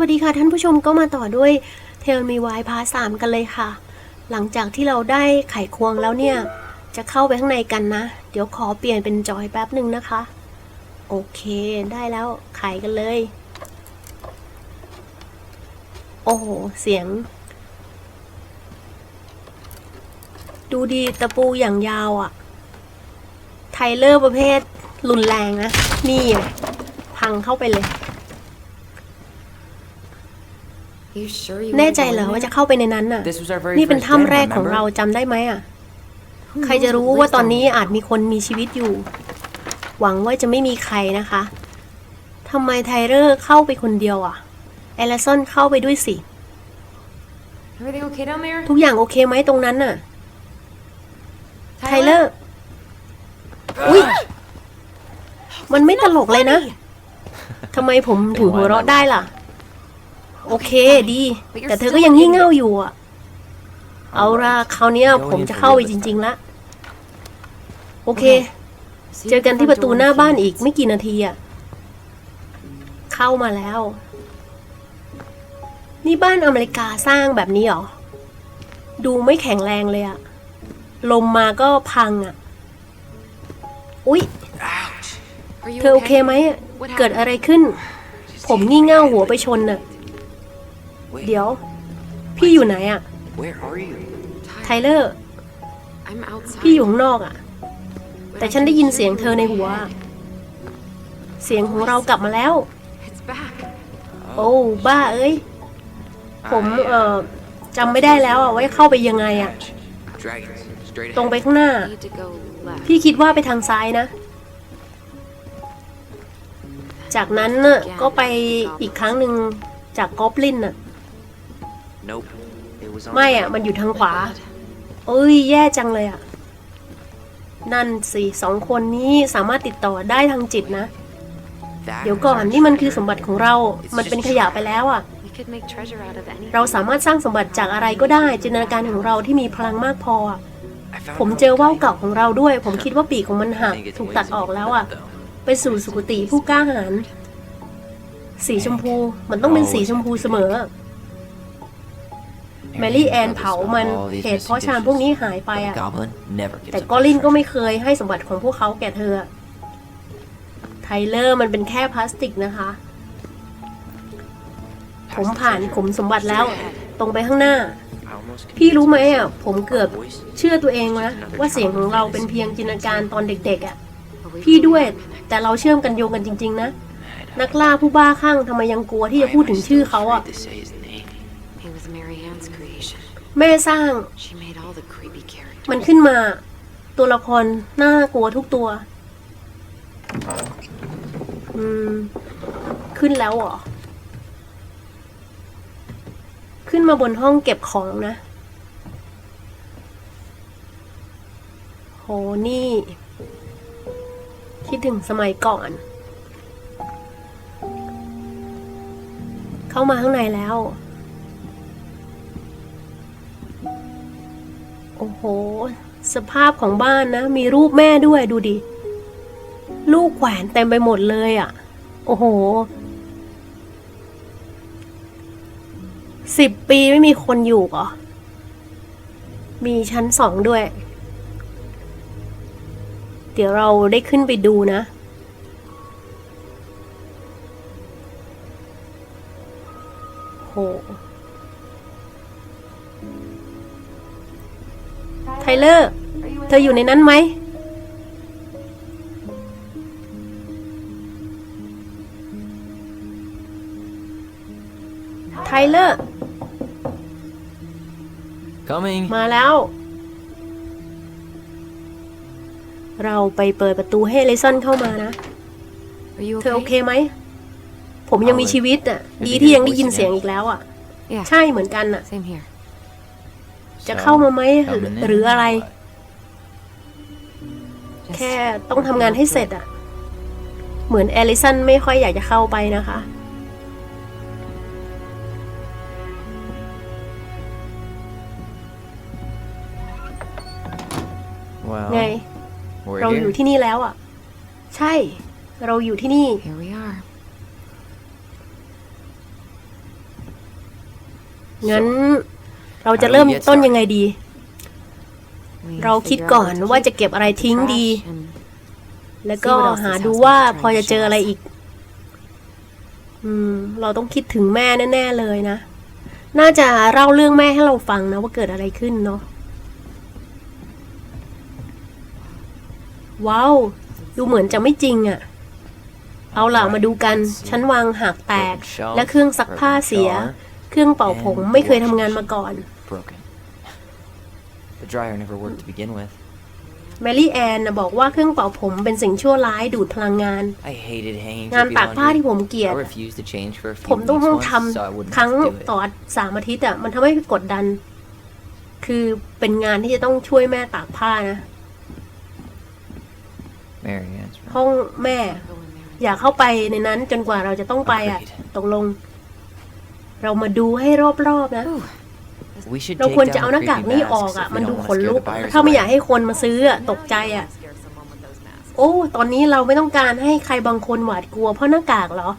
วัสดีค่ะท่านผู้ชมก็มาต่อด้วยเทลมีวายพาสามกันเลยค่ะ หลังจากที่เราได้ไขควงแล้วเนี่ย จะเข้าไปข้างในกันนะ เดี๋ยวขอเปลี่ยนเป็นจอยแป๊บหนึ่งนะคะ โอเคได้แล้วไขกันเลย โอ้โห เสียง ดูดีตะปูอย่างยาวอะ่ะ ไทเลอร์ประเภทรุนแรงนะ นี่อะพังเข้าไปเลย แน่ wanna ใจ go เหร in อว่า there? จะเข้าไปในนั้นน่ะ This was our very นี่เป็น first ถ้ำ den, แรกของ remember? เราจำได้ไหมอะ Who ใครจะ knows รู้ what ว่า lives ตอน down นี้ there? อาจมีคนมีชีวิตอยู่ หวังว่าจะไม่มีใครนะคะทำไมไทเลอร์เข้าไปคนเดียวอะแอลลสันเข้าไปด้วยสิ Everything okay down there? ทุกอย่างโอเคไหมตรงนั้นน่ะ ไทเลอร์ อุ้ยมันไม่ตลกเลยนะทำไมผมถึงหัวเราะได้ล่ะ โอเคดี แต่เธอก็ยังงี่เง่าอยู่อะ เอาละคราวเนี้ยผมจะเข้าไปจริง ๆละโอเค See เจอกัน you ที่ at ป the ระตู door หน้า in a บ้าน few อีก minutes. ไม่กี่นาทีอะ เข้ามาแล้ว นี่บ้านอเมริกาสร้างแบบนี้เหรอ ดูไม่แข็งแรงเลยอะลมมาก็พังอะอุ๊ย Ouch. Are you เธอโอเคไหมอะ What เกิด happened? อะไรขึ้น ผมงี่เง่าหัวไปชนน่ะ Wait, เดี๋ยว พี่อยู่ไหนอะ where are you? ไทเลอร์ I'm outside. พี่อยู่ข้างนอกอะ but แต่ I ฉัน can ได้ยิน hear เสียง you เธอใน in my หัว head. เสียงของเรากลับมาแล้ว It's back. โอ้บ้าเอ้ย ผมเอ่อจำไม่ได้แล้วอะว่าเข้าไปยังไงอะ Ouch. Dragons, straight ตรง ahead. ไปข้างหน้า Need to go left. พี่คิดว่าไปทางซ้ายนะ จากนั้นน่ะก็ไปอีกครั้งหนึ่งจากกอบลินน่ะ ไม่ the อะ right. มันอยู่ทางขวา God. เอ้ย แย่จังเลยอะ นั่นสิสองคนนี้สามารถติดต่อได้ทางจิตนะ That เดี๋ยว was ก่อน our นี่มันคือ treasure. สมบัติของเรา มันเป็นขยะไปแล้วอะ We could make treasure out of anything. เราสามารถสร้างสมบัติจากอะไรก็ได้ จินตนาการของเราที่มีพลังมากพออะ I found ผม an เจอ old ว่าว kite. เก่าของเราด้วย ผมคิดว่าปีกของมันหัก I think its ถูก wings ตัด have ออก been แล้วอะ clipped, though. ไปสู่สุคติผู้กล้าหาญสีชมพู มันต้องเป็นสีชมพูเสมอ แมรี่แอนเผามันเหตุเพราะชามพวกนี้หายไปอะ แต่ก็ on ลินก็ไม่เคยให้สมบัติของพวกเขาแก่เธอ ไทเลอร์มันเป็นแค่พลาสติกนะคะ ผมผ่านขุมสมบัติแล้ว ตรงไปข้างหน้า พี่รู้ไหมอะ ผมเกือบเชื่อตัวเองนะว่าเสียงของเราเป็นเพียงจินตนาการตอนเด็กๆอะ พี่ด้วย แต่เราเชื่อมกันโยงกันจริง ๆ นะ นักล่าผู้บ้าคลั่งทำไมยังกลัวที่จะพูดถึงชื่อเขาอะ afraid to say his name? He was Mary Ann's creation. แม่สร้าง She made all the creepy characters. มันขึ้นมา ตัวละครน่ากลัวทุกตัว อืม ขึ้นแล้วเหรอ ขึ้นมาบนห้องเก็บของนะ โห นี่ คิดถึงสมัยก่อน เข้ามาข้างในแล้ว อ้โห สภาพของบ้านนะ มีรูปแม่ด้วยดูดิ ลูกแขวนเต็มไปหมดเลยอะ่ะ โอ้โหสิบปีไม่มีคนอยู่เหรอ มีชั้นสองด้วย เดี๋ยวเราได้ขึ้นไปดูนะ โห เลอร์ เธออยู่ในนั้นไหม ไทเลอร์ Coming. มาแล้ว เราไปเปิดประตูให้เลซันเข้ามานะ Are you เธอโอเค okay? ไหม ผมยังมีชีวิตอะ ดีที่ยังได้ยินเสียงอีกแล้วอะ Yeah. ใช่เหมือนกันอะ Same here. จะเข้ามาไหมหรือ coming in หรืออะไร or what? Just แค่ต้องทำงานให้เสร็จอะเหมือนแอลิสันไม่ค่อยอยากจะเข้าไปนะคะ Well, ไง we're เราอยู่ here. ที่นี่แล้วอะ ใช่ เราอยู่ที่นี่ Here we are. งั้น เราจะเริ่มต้นยังไงดี We เราคิด figure ก่อน out what to ว่า keep จะเก็บอะไรทิ้ง the ดี trash and แล้วก็หาดูว่าพอจะเจออะไรอีก อืม เราต้องคิดถึงแม่แน่ๆเลยนะ น่าจะเล่าเรื่องแม่ให้เราฟังนะว่าเกิดอะไรขึ้นเนาะ ว้าว ดูเหมือนจะไม่จริงอะ่ะเอาล่ะมาดูกันฉันวางหักแตก และเครื่องซักผ้าเสีย เครื่องเป่าผมไม่เคยทำงานมาก่อน broken. The dryer never worked to begin with. แมรี่แอนนะบอกว่าเครื่องเป่าผมเป็นสิ่งชั่วร้ายดูดพลังงาน I hated hanging งาน drippy ตากผ้า laundry. ที่ผมเกลียด I refused to change for a ผม few ต้อง weeks ต้อง once, ท so I wouldn't ำครั้ง have to do it. ต่อสามอาทิตย์อะมันทำให้กดดัน คือเป็นงานที่จะต้องช่วยแม่ตากผ้านะ Marianne's room. ห้องแม่ go in there. อย่าเข้าไปในนั้นจนกว่าเราจะต้องไปอะ Agreed. ตกลง เรามาดูให้รอบๆนะ We should เรา take ควรจะ down เอา the หน้ากาก creepy นี้ออก masks อะ if มัน we ดู don't ข wanna น scare ลุก the buyers ถ้าไม่ away. อยากให้คนมาซื้ออะตกใจอะ โอ้ ตอนนี้เราไม่ต้องการให้ใครบางคนหวาดกลัวเพราะหน้ากากเหรอ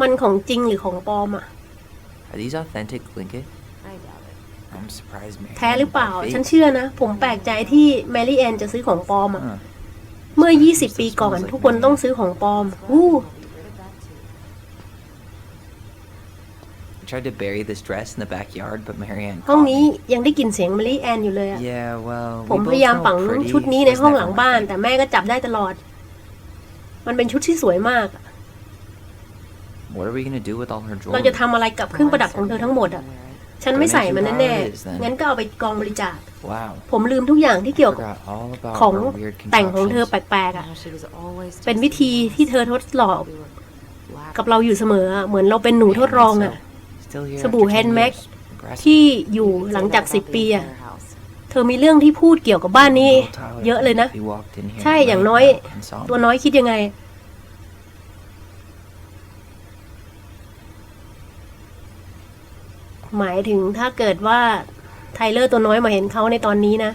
มันของจริงหรือของปลอมอะ Are these authentic Lincoln? I doubt it. I'm surprised Marianne แท้หรือเปล่า bought ฉัน fake. เชื่อนะ ผมแปลกใจที่แมรี่แอนจะซื้อของปลอมอะ Huh. เมื่อ 20 ปีก่อนทุกคนต้องซื้อของปลอมอู้ I tried to bury this dress in the backyard, but Marianne ห้อง caught นี้ me. ยังได้กลิ่นเสียงแมรี่แอนอยู่เลยอะ Yeah, well, ผม we พ both ยายาม know ฝัง pretty ชุดนี้ใน was ห้องห never ลัง my บ้าน thing. แต่แม่ก็จับได้ตลอด มันเป็นชุดที่สวยมากอะ What are we gonna do with all her เรา jewelry? จะทำอะไรกับเครื่องประดับของเธอทั้งหมดอะฉันไม่ใส่มันแน่ๆงั้นก็เอาไปกองบริจาค Wow. ผมลืมทุกอย่างที่เกี่ยวกับ Forgot all about ของ her weird แต่งของเธอ contraptions. แปลกๆอะ Now she was always เป็นวิธีที่เธอทดสอบ we were black กับเราอยู่เสมออะเหมือนเราเป็นหนูทดลองอะ Still here สบู่ after 10 handmade years. Impressive. ที่อยู่หลังจาก Say สิ that ปี about the อะ entire house. เธอมีเรื่องที่พูดเกี่ยวกับบ้านนี้ Little Tyler เยอะเลยนะ he walked in here ใช่ right อย่างน้อย now and saw me. ตัวน้อยคิดยังไง หมายถึงถ้าเกิดว่าไทเลอร์ตัวน้อยมาเห็นเขาในตอนนี้นะ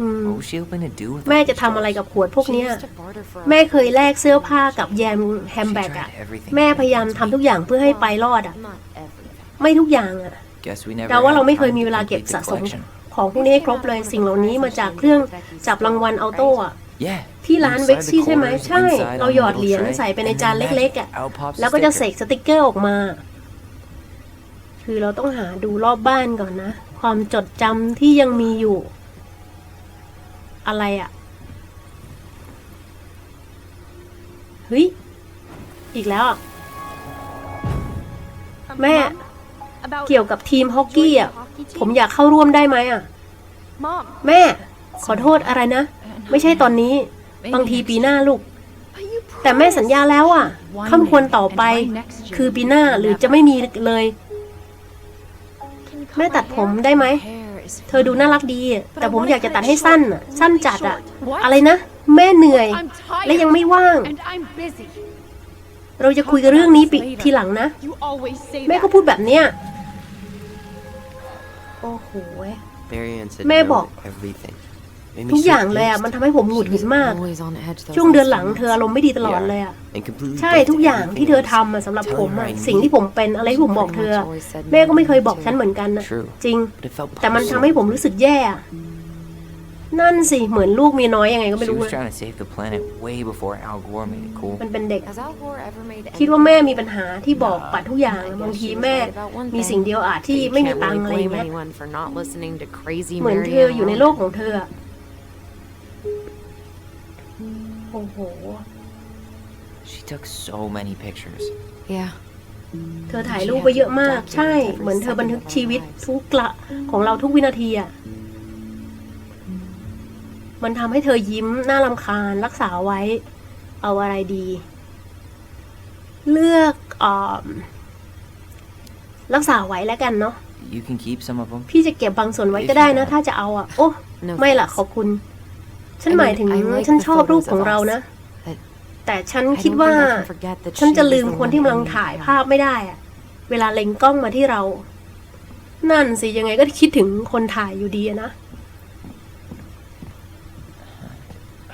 อืม What was she hoping to do with แม่ all จะ these ทำอะไร drawers? กับขวดพวก She เนี้ย used to barter for แม่เคยแลกเสื้อผ้ากับแยมแฮมแบก She อะ tried everything แม่ to พยายาม convince ทำทุกอย่างเพื่อให้ไปรอดอะ not everything. ไม่ทุกอย่างอะ Guess we never เราว่า had เราไม่เคย time มี to เวลาเก็บ complete the สะสม collection. ของพวกนี้ให้ครบเลยสิ่งเหล่านี้มาจากเครื่องจับรางวัลออโต้อะ Yeah. ที่ร้าน inside เว็ก the ซี่ใช่ไหม quarters, ใช่ inside เรา on หย the อด little เหรียญ tray, ใส่ไปใน and จาน then เล็ก magic, ๆอะ out pops the แล้วก็จะเส sticker. กสติกเกอร์ออกมา คือเราต้องหาดูรอบบ้านก่อนนะ ความจดจำที่ยังมีอยู่ อะไรอะเฮ้ย อีกแล้วอะแม่ เกี่ยวกับทีมฮอกกี้อะ ผมอยากเข้าร่วมได้ไหมอะ แม่ ขอโทษอะไรนะ ไม่ใช่ตอนนี้ บางทีปีหน้าลูก แต่แม่สัญญาแล้วอะข้ามควรต่อไป คือปีหน้าหรือจะไม่มีเลย แม่ตัดผมได้ไหม Hair is เธอดูน่ารักดี แต่ผมอยากจะตัดให้สั้นอะสั้นจัดอะอะไรนะ แม่เหนื่อย และยังไม่ว่าง เราจะคุยกันเรื่องนี้ปีทีหลังนะ แม่ก็พูดแบบเนี้ยโอ้โห Marianne said แม่ no บอก ทุก so อย่างเลยอะ pissed มันทำให้ผมหงุดหงิดมาก always on edge. those ช่วงเดือนหลัง last เธออารมณ์ไม่ดีตลอดเลยอะ and completely ใช่ dead ทุ to กอย่าง everything ที่เธอ else. ทำอะสำหรับผมอะสิ่งที่ผมเป็นอะไรที่ผมบอกเธออะ Always said no แม่ก็ไม่เคยบอก to. ฉันเหมือนกันนะ True. จริง But it felt แต่มันทำ personal. ให้ผมรู้สึกแย่อะนั่นสิเหมือนลูกเมียน้อยยังไงก็ไม่ She รู้ was อะ trying to save the planet way before Al Gore made it cool. มันเป็นเด็ก Has Al Gore ever made คิดว่า any- แม่มีปัญหาที่บอกปัดทุกอย่าง I บาง guess ที she was แม่ right about one มี thing. สิ่งเดียวอาจ But ที่ you ไม่มี can't ตัง really ค์อะไรอย่าง blame เงี้ย anyone for not listening to crazy เหมือนเธอ Marianne อยู่ใน Moore. โลกของเธออะ โอ้โห She took so many pictures. Yeah. เธอถ่ายรูปไปเยอะมาก ใช่ เหมือนเธอบันทึกชีวิตทุกละของเราทุกวินาทีอะมันทำให้เธอยิ้มน่ารำคาญรักษาไว้ เอาอะไรดี เลือกออมรักษาไว้แล้วกันเนาะ You can keep some of them. พี่จะเก็บบางส่วนไว้ก็ได้นะ ถ้าจะเอาอะ โอ้ No ไม่ล่ะ thanks. ขอบคุณ ฉันหมายถึง I like ฉัน the ชอบรูป photos ของ of เรา us, นะ but แต่ฉัน I คิด don't ว่า think I can forget that ฉันจะ she ลื was ม the คน one ที่ who กำลัง made ถ่าย them. ภาพไม่ได้อะเวลาเล็งกล้องมาที่เรา นั่นสิยังไงก็คิดถึงคนถ่ายอยู่ดีอะนะ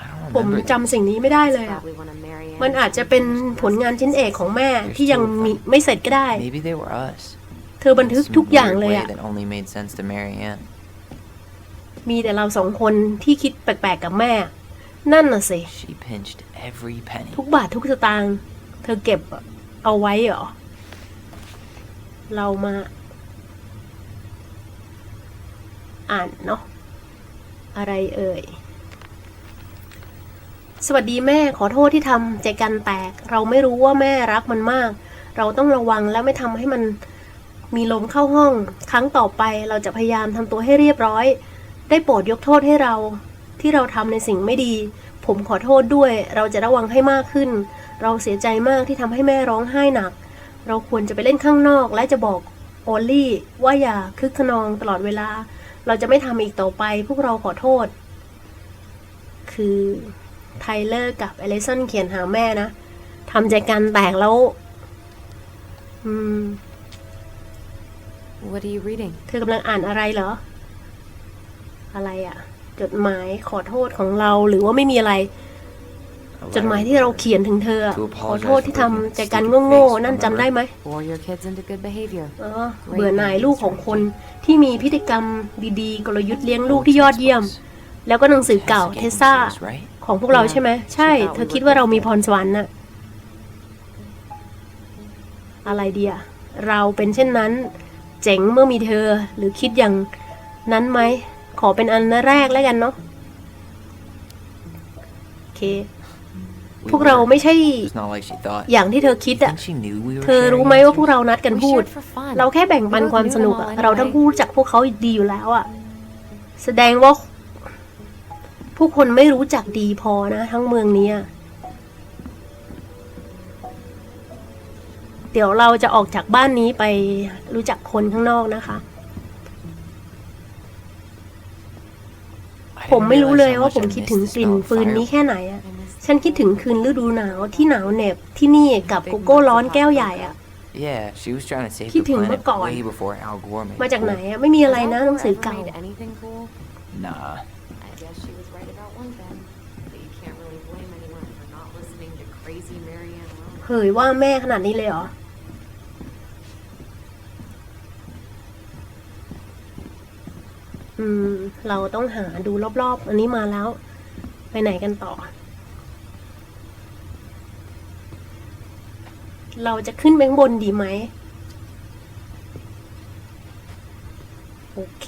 I don't ผม remember จำสิ่งนี้ไม่ได้เลย It's อะ probably one of Marianne's มันอาจจะเป็นผลงานชิ้นเอกของแม่ที่ยังมีไม่เสร็จก็ได้ Maybe they were us. เธอบันทึก In ทุก some อย่าง weird เลย way อะ that only made sense to Marianne. มีแต่เราสองคนที่คิดแปลกๆกับแม่ นั่นน่ะสิ She pinched every penny. ทุกบาททุกสตางค์เธอเก็บเอาไว้เหรอ เรามา อ่านเนาะอะไรเอ่ย สวัสดีแม่ขอโทษที่ทำใจกันแตก เราไม่รู้ว่าแม่รักมันมาก เราต้องระวังและไม่ทำให้มันมีลมเข้าห้อง ครั้งต่อไปเราจะพยายามทำตัวให้เรียบร้อย ได้โปรดยกโทษให้เรา ที่เราทำในสิ่งไม่ดี ผมขอโทษด้วย เราจะระวังให้มากขึ้น เราเสียใจมากที่ทำให้แม่ร้องไห้หนัก เราควรจะไปเล่นข้างนอก และจะบอกโอลลี่ว่าอย่าคึกขนองตลอดเวลา เราจะไม่ทำอีกต่อไป พวกเราขอโทษ คือไทเลอร์กับเอลิสันเขียนหาแม่นะทำใจกันแตกแล้ว อืม What are you reading? เธอกำลังอ่านอะไรเหรอ อะไรอะจดหมายขอโทษของเราหรือว่าไม่มีอะไร A จดหมาย letter ที่เราเขียนถึงเธออะ To ขอ apologize โทษที่ทำใจกัน for making โง่ stupid ๆนั่น face, จำได้ไหม Bore your kids into good behavior. เออเบื่อหน่ายลูกของคนที่มีพฤติกรรมดีๆ กลยุทธ์เลี้ยงลูกที่ยอดเยี่ยม แล้วก็หนังสือเก่า Has เท to get ซ่า into this, right? ของพวกเราใช่ไหม ใช่ เธอคิดว่าเรามีพรสวรรค์น่ะ อะไรเดียเราเป็นเช่นนั้น เจ๋งเมื่อมีเธอหรือคิดอย่างนั้นไหม ขอเป็นอันแรกแล้วกันเนาะโอเค We พวกเรา were. ไม่ใช่ It's not like she thought. อย่างที่เธอคิด You อะ think she knew we were เธอรู้ sharing ไหม this? ว่าพวกเรานัดกัน We พูด shared for fun. เราแค่แบ่งปัน We both ความ knew สนุก them อะ all เราทั้ง anyway. คู่รู้จักพวกเขาดีอยู่แล้วอะแสดงว่า ผู้คนไม่รู้จักดีพอนะ ทั้งเมืองนี้อะเดี๋ยวเราจะออกจากบ้านนี้ไปรู้จักคนข้างนอกนะคะ ผม didn't ไม่รู้ realize เลย how ว่า much ผม I คิด missed ถึง the กลิ่น smell of ฟืน fire. นี้แค่ไหนอะ I missed ฉันคิดถึงคืนฤดูหนาวที่หนาวเหน็บที่นี่กับโกโก้ร้อนแก้วใหญ่อะ Yeah, she was trying to save คิด the ถึงเมื่อ planet ก่อน way before Al Gore made มา it จากไหน cool. อะไม่มีอะไร Has นะ Al หนัง Gore สือ ever เก่า made anything cool? Nah. I guess she was right about one thing. But you can't really blame anyone for not listening to crazy Marianne Rowan. เผยว่าแม่ขนาดนี้เลยเหรอ อืม เราต้องหาดูรอบๆ อันนี้มาแล้ว ไปไหนกันต่อ เราจะขึ้นไปข้างบนดีไหม โอเค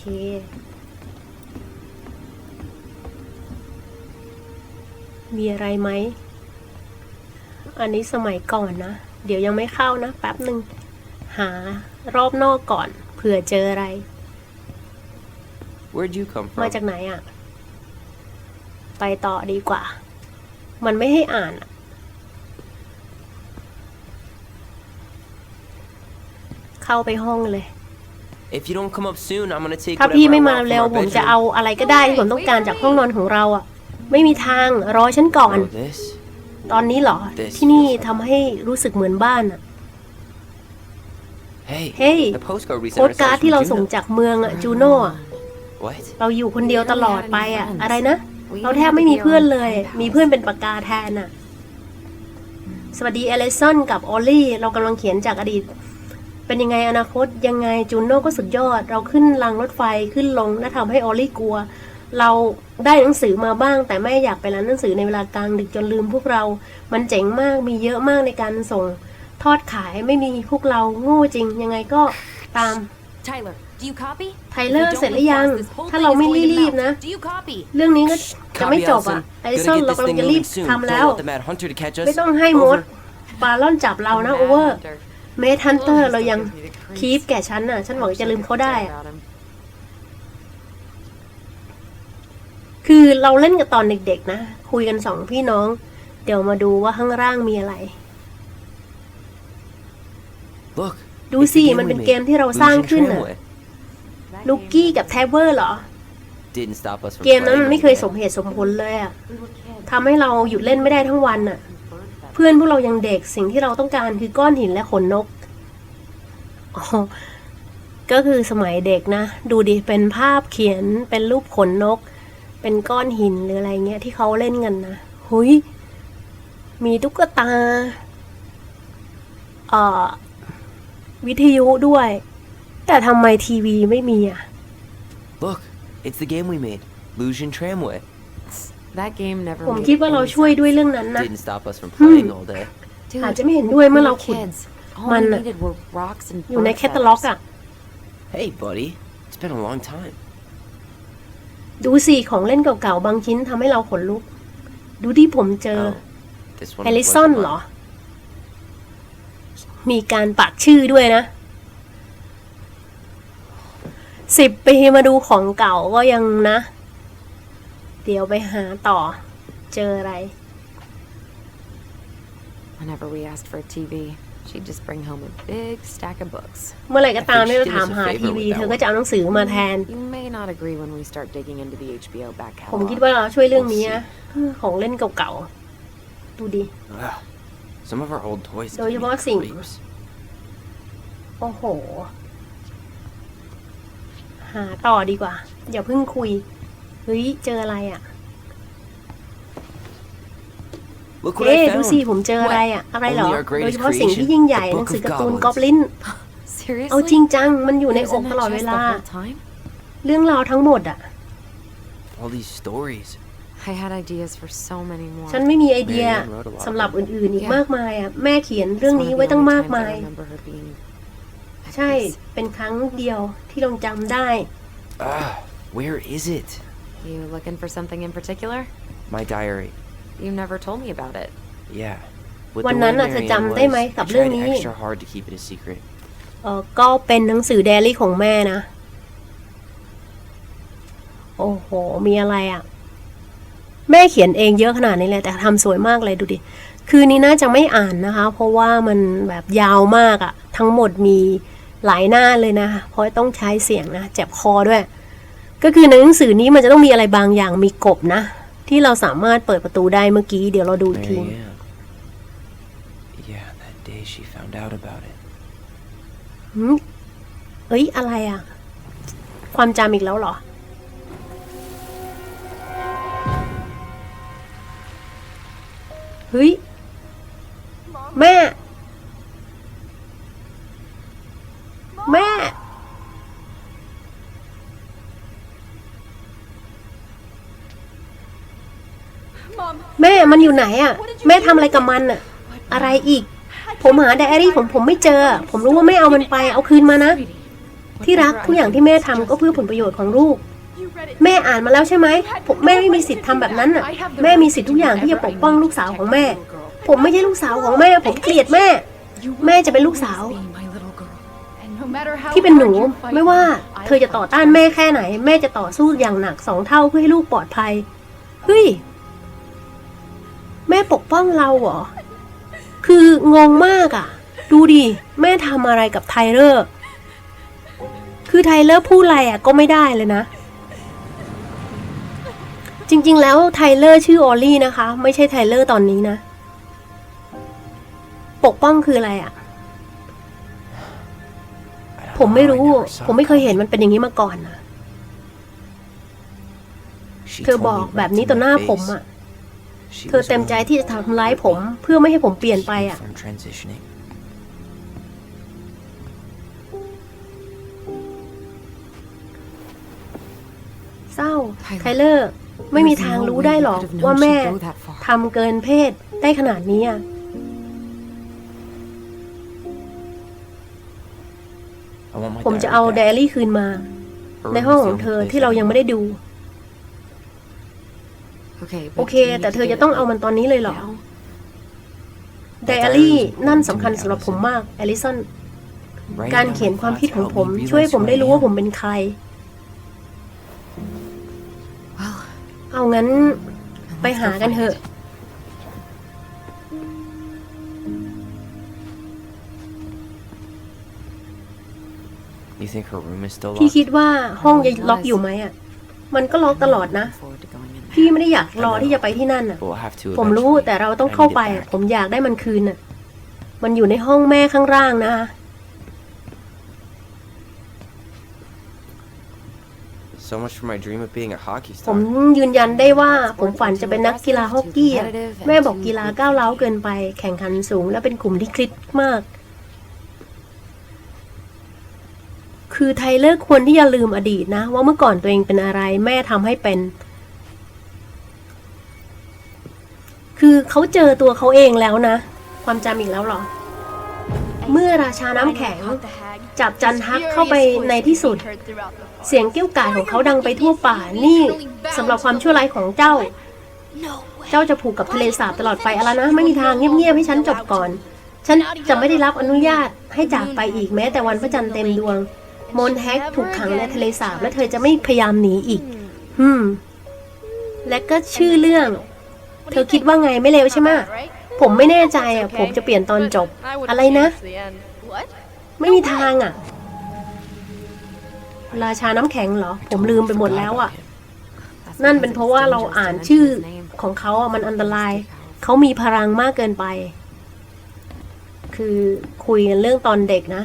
มีอะไรไหม อันนี้สมัยก่อนนะ เดี๋ยวยังไม่เข้านะ แป๊บหนึ่ง หารอบนอกก่อน เผื่อเจออะไร Where'd you come มา from? จากไหนอะ่ะ ไปต่อดีกว่า มันไม่ให้อ่านอะเข้าไปห้องเลย If you don't come up soon, I'm gonna take ถ้า whatever พี่ I ไม่มา want เร็ว from ผม our จะ bedroom. เอาอะไรก็ได้ที่ผมต้องการจากห้องนอนของเราอะ่ะ ไม่มีทางรอฉันก่อน Oh, this? ตอนนี้เหรอ This ที่นี่ feels like ทำให้รู้สึกเหมือนบ้านอะ Hey, Hey, the postcard we โค้ sent ดการ์ด ourselves ที่เรา from ส่ง Juno. จากเมืองอะจูโน่อะ What? เราอยู่คนเดียวตลอดไปอะ We don't have any friends. อะไรนะ We เราแทบไม่มี have to be เพื่อน our own เลย pen pals. มีเพื่อนเป็นปากกาแทนอะสวัสดีเอลิสันกับออลลี่ เรากำลังเขียนจากอดีต เป็นยังไงอนาคตยังไงจูโน่ก็สุดยอด เราขึ้นรางรถไฟขึ้นลงและทำให้ออลลี่กลัว เราได้หนังสือมาบ้าง แต่แม่อยากไปร้านหนังสือในเวลากลางดึกจนลืมพวกเรา มันเจ๋งมากมีเยอะมากในการส่ง ทอดขายไม่มีพวกเราโง่จริง ยังไงก็ตาม Tyler, do you copy? ไทเลอร์เสร็จหรือยัง ถ้าเราไม่รีบๆนะ Do you copy? เรื่องนี้ก็จะไม่ Copy, จบอะ Allison. ไอลิ Gotta สัน get เรา this กำลัง thing จะรีบ moving soon. ทำแล้ว Don't let the Mad Hunter to catch us. ไม่ต้องให้มด Over. ปลาล่อนจับเรานะ Mad โอเวอร์ Hunter. เมทันเตอ Oh, ร์ he เรา still ยัง gives me the creeps. คีปแก่ฉันน่ะ ฉันหวังจะลืมเขาได้ Say อะ about him. คือเราเล่นกับตอนเด็กๆนะ คุยกันสองพี่น้อง เดี๋ยวมาดูว่าข้างล่างมีอะไร Look. ดู it's สิ the game มัน we เป็น made. เกมที่เราสร้าง Luigi ขึ้นน่ะ Tramway. That ลูก game กี้กับแทเวอร์เหรอ Didn't stop us from เกมนั้นมัน playing ไม่เคย over ส there. มเหตุสมผลเลยอะ We were kids. ทำให้เราหยุดเล่นไม่ได้ทั้งวันน่ะ Bird feathers. เพื่อนพวกเรายังเด็กสิ่งที่เราต้องการคือก้อนหินและขนนกอ๋อก็คือสมัยเด็กนะ ดูดิเป็นภาพเขียนเป็นรูปขนนก เป็นก้อนหินหรืออะไรเงี้ยที่เขาเล่นกันนะโหหุยมีตุ๊กตาเอ่อวิทยุด้วย แต่ทำไมทีวีไม่มีอะ Look, it's the game we made. Lucian Tramway. That game never ผม made คิดว่าเรา any ช่วย sense. ด้วยเรื่องนั้นนะ Didn't stop us from playing all day. Dude, อาจจะไม่เห็นด้วยเมื่อเรา we ขุด were kids. All มัน we อะ needed were rocks and อยู่ใน bird แคตตาล็อก feathers. อะ Hey, buddy. It's been a long time. ดูสิของ len เก่าๆ บางชิ้นทำให้เราขนลุก ดูที่ผมเจอ Oh, this one เอลิสัน wasn't เหรอ mine. มีการปักชื่อด้วยนะ สิบปีมาดูของเก่าก็ยังนะ เดี๋ยวไปหาต่อ เจออะไร Whenever we asked for a TV, she'd just bring home a big stack of books. เมื่อไหร่ก็ตาม I think ที่ she เรา did ถาม us a หา favor ทีวี with that เธอก็จะเอาหนังสือมาแทน You may not agree when we start digging into the HBO back ผม catalog. คิดว่าเราช่วยเรื่องนี้นะของเล่นเก่าๆ ดูดิ Ugh. Some of our old toys โดย give เฉ me พาะสิ่ง creeps. โอ้โห หาต่อดีกว่า อย่าเพิ่งคุย เฮ้ย เจออะไรอะ Look what เอ๊ I ดูสิ found. ผมเจออะไรอะ อะไรเหรอ Only our greatest โดยเฉพาะสิ่งที่ยิ่งใหญ่ creation, หนังสือ the Book กา of ร์ตูน Goblins กอบลิน Seriously? เอาจริงจัง มันอยู่ใน It อก was in ต that ลอดเว chest ลา the whole time? เรื่องราวทั้งหมดอะ All these stories. I had ideas for so many more. ฉันไม่มีไอเดีย Marianne wrote a lot of สำหรับ them. อื่นๆอีก Yeah. มากมายอะ แม่เขียน It's เรื่อง one นี้ of the ไว้ตั้ง only มาก times มาย I remember her being at ใช่ peace. เป็นครั้งเดียวที่เราจำได้ Ah, where is it? You looking for something in particular? My diary. You never told me about it. Yeah. With วัน the นั้น way น่ะเธอ Marianne จำได้ไหม was, กับ I เรื่อง tried นี้ extra hard to keep it a secret. เออก็เป็นหนังสือไดอารี่ของแม่นะ โอ้โห มีอะไรอะ่ะ แม่เขียนเองเยอะขนาดนี้เลยแต่ทำสวยมากเลยดูดิ คือนี้น่าจะไม่อ่านนะคะ เพราะว่ามันแบบยาวมากอะ่ะ ทั้งหมดมี หลายหน้าเลยนะ เพราะต้องใช้เสียงนะเจ็บคอด้วย ก็คือในหนังสือนี้มันจะต้องมีอะไรบางอย่างมีกบนะ ที่เราสามารถเปิดประตูได้เมื่อกี้ เดี๋ยวเราดูอีกที Marianne. Yeah, that day she found out about it. หืมเอ้ย อะไรอะ่ะ ความจำอีกแล้วเหรอ เฮ้ย แม่ แม่ แม่มันอยู่ไหนอะ่ะแม่ทำอะไรกับมันอะ่ะอะไรอีก ผมหาไดอารี่ของผมไม่เจอ ผมรู้ว่าไม่เอามันไป เอาคืนมานะ ที่รักทุกอย่างที่แม่ทำก็เพื่อผลประโยชน์ของลูก แม่อ่านมาแล้วใช่ไหมผมแม่ไม่มีสิทธิ์ทำแบบนั้นน่ะแม่มีสิทธิ์ทุกอย่างที่จะปกป้องลูกสาวของแม่ ผมไม่ใช่ลูกสาวของแม่ ผมเกลียดแม่ แม่จะเป็นลูกสาว ที่เป็นหนูไม่ว่าเธอจะต่อต้านแม่แค่ไหน แม่จะต่อสู้อย่างหนักสองเท่าเพื่อให้ลูกปลอดภัยเฮ้ยแม่ปกป้องเราเหรอ คืองงมากอะ่ะ ดูดิ แม่ทำอะไรกับไทเลอร์ คือไทเลอร์พูดอะไรอะก็ไม่ได้เลยนะ จริง ๆ แล้วไทเลอร์ชื่อออลลี่นะคะ ไม่ใช่ไทเลอร์ตอนนี้นะ ปกป้องคืออะไรอะ I don't ผมไม่ know, I รู้ never saw ผมไม่เคยเห็นมันเป็นอย่างนี้มาก่อนนะ She เธอ told บอก me แบบ right นี้ to ต่อ my หน้าผม face. อะ She เธอ was เต็มใจ willing ที่จะทำร้ายผม เพื่อไม่ให้ผมเปลี่ยนไป keep me อะ from transitioning. เศร้า ไทเลอร์ ไม่มีทางรู้ได้หรอกว่าแม่ทำเกินเพศได้ขนาดนี้อะ ผมจะ diary เอา back. ไดอารี่คืนมา Her ใน room ห้อง is ข the อง only เธอ place ที่ I เรา can ยัง go. ไม่ได้ดู Okay, โอ but เค do you need แต่ to เธอ get จะ it ต้องเอามันตอนนี้เลยเหรอ now? ไดอารี่นั่นสำคัญสำหรับผมมากแอลิสัน Writing การ down เขียน my ความคิด thoughts ของ helped ผม me ช่วยให้ realize ผม who ได้ I รู้ว่า am. ผมเป็นใคร Well, เอางั้นไป let's หา go กัน find เถอะ it. You think her room is still พี่ locked? คิดว่าห้องยังล็อกอยู่ไหมอะมันก็ล็อกตลอดนะ Looking forward to going in there. พี่ไม่ได้อยากรอที่จะไปที่นั่นอะ We'll have to ผมรู้ eventually. แต่เราต้อง I เข้า need it ไป back. ผมอยากได้มันคืนน่ะมันอยู่ในห้องแม่ข้างล่างนะคะ So much for my dream of being a hockey ผม star. ยืนยันได้ว่าผมฝันจะเป็นนักกีฬาฮอกกี้อะแม่บอกกีฬาก้าวเล้าวเกินไป แข่งขันสูงและเป็นกลุ่มที่คลิดมาก คือไทเลอร์ควรที่จะลืมอดีตนะ ว่าเมื่อก่อนตัวเองเป็นอะไรแม่ทำให้เป็น คือเขาเจอตัวเขาเองแล้วนะ ความจำอีกแล้วหรอ เมื่อราชาน้ำแข็ง จับจันทักเข้าไปในที่สุด เสียงเกี้ยวกราดของเขาดังไปทั่วป่านี่สำหรับความชั่วร้ายของเจ้า เจ้าจะผูกกับทะเลสาบตลอดไปอะไรนะ ไม่มีทางเงียบๆให้ฉันจบก่อนฉันจะไม่ได้รับอนุญาตให้จากไปอีกแม้แต่วันพระจันทร์เต็มดวง มอนแฮกถูกขังในทะเลสาบและเธอจะไม่พยายามหนีอีกฮึมและก็ชื่อเรื่อง เธอคิดว่าไงไม่เลวใช่ไหมผมไม่แน่ใจอะ ผมจะเปลี่ยนตอนจบ อะไรนะ ไม่มีทางอะ ราชาน้ำแข็งเหรอ ผมลืมไปหมดแล้วอะ นั่นเป็นเพราะว่าเราอ่านชื่อของเขาอะมันอันตราย เขามีพลังมากเกินไป คือคุยกันเรื่องตอนเด็กนะ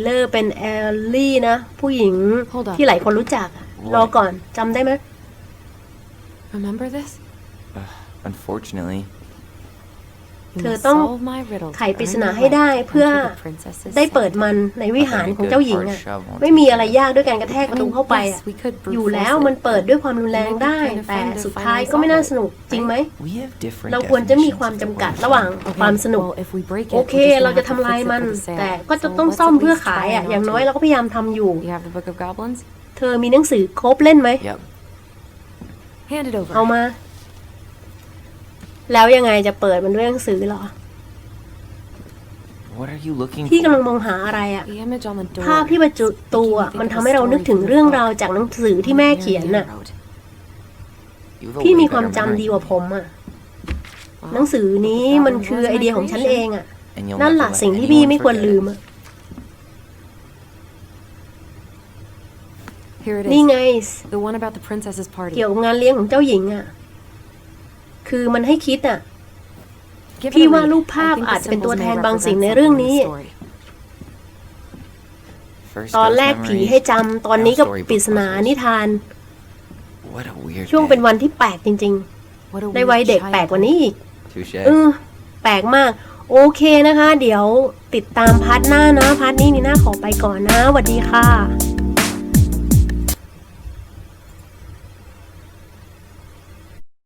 เลอร์เป็นแอลลี่นะ ผู้หญิง Hold up. ที่หลายคนรู้จักอะรอก่อนจำได้ไหม Remember this? Unfortunately, You เธอ must ต้อง solve my riddle to ไขปริศ earn นา your ให้ได้ way เพื่อ into the princess's ได้เปิด cell. มันในวิหารของเจ้าหญิงอะไม่มีอะไรยากด้วยการกระแทกประตูเข้าไปอะ Yes, we could brute อยู่แล้ว force it. มันเปิดด้วยความรุนแรงได้ แต่สุดท้ายก็ไม่น่าสนุกจริงไหม we have different เราควรจะมี definitions ความ of จำกัด what ระหว่าง Okay, ความสนุก well, if we break it, โอเค we're just เรา gonna จะ have to ทำลาย fix it มัน for the sale. แต่ก็จะ So ต้อง let's ซ่อม at เพื่อ least ขาย try อะ not อย่างน้อย to. เราก็พยายามทำอยู่ You have the Book of Goblins? เธอมีหนังสือครบเล่นไหม Yep. Hand it over. เอามา แล้วยังไงจะเปิดมันด้วยหนังสือเหรอ What are you looking พี่กำลัง for? มองหาอะไรอะ The image on the door. ภาพที่ประจุตัวมันทำให้เรานึกถึงเรื่องราวจากหนังสือที่แม่เขียนน่ะ Wrote. You have a พี่ way มีความ better จำ memory ดีกว่าผมอะ Wow. หนังสือนี้มันคือไอเดียของฉันเองอะ and you'll นั่น never แหละ let สิ่งที่พี่ anyone ไม่ควร forget ลื it. มอะ Here it นี่ is. ไง The one about the princess's party. เกี่ยวกับงานเลี้ยงของเจ้าหญิงอะ คือมันให้คิดอะ Give it พี่ a ว่า read. รูปภาพ I think the อาจจะเป็นตัว symbols แท may นบางสิ่ง represent ในเรื่อง something นี้ in the story. First ตอน ghost แรกผี memory, ให้จำตอนนี้ก็ now storybook ปริศนา puzzles. นิทาน What a weird ช่วง day. เป็นวันที่แปลกจริง What a ๆใน weird วัยเด็ก child แปลกกว่านี้อีก Touche. เออแปลกมาก โอเคนะคะ เดี๋ยวติดตามพาร์ทหน้านะพาร์ทนี้นี่หน้าขอไปก่อนนะสวัสดีค่ะ